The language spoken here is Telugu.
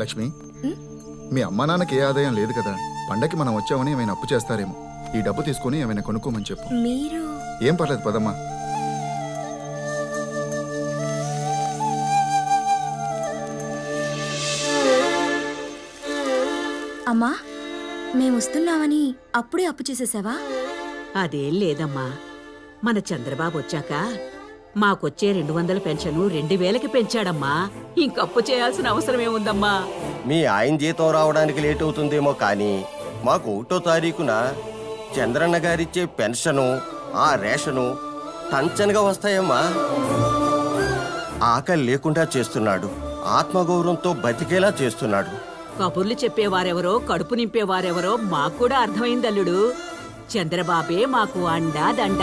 లక్ష్మి మీ అమ్మా నాన్నకి ఏ ఆదాయం లేదు కదా పండకి మనం వచ్చామని ఏమైనా అప్పు చేస్తారేమో. ఈ డబ్బు తీసుకుని ఏమైనా కొనుక్కోమని చెప్పు. మీరు? ఏం పర్లేదు పదమ్మా. అమ్మా మేము వస్తున్నామని అప్పుడే అప్పు చేసేసావా? అదేం లేదమ్మా. మన చంద్రబాబు వచ్చాక మాకొచ్చే రెండు వందల పెన్షను రెండు వేలకి పెంచాడమ్మా. ఇంకప్పు చేయాల్సిన అవసరమేముందమ్మా మీ ఆయన జీతం రావడానికి లేట్ అవుతుందేమో కానీ మాకు ఒకటో తారీఖున చంద్రన్న గారిచ్చే పెన్షను ఆ రేషను టంచనగా వస్తాయమ్మా. ఆకలి లేకుండా చేస్తున్నాడు. ఆత్మగౌరవంతో బతికేలా చేస్తున్నాడు. కబుర్లు చెప్పేవారెవరో కడుపు నింపేవారెవరో మాకు కూడా అర్థమైంది అల్లుడు చంద్రబాబే మాకు అండా దండ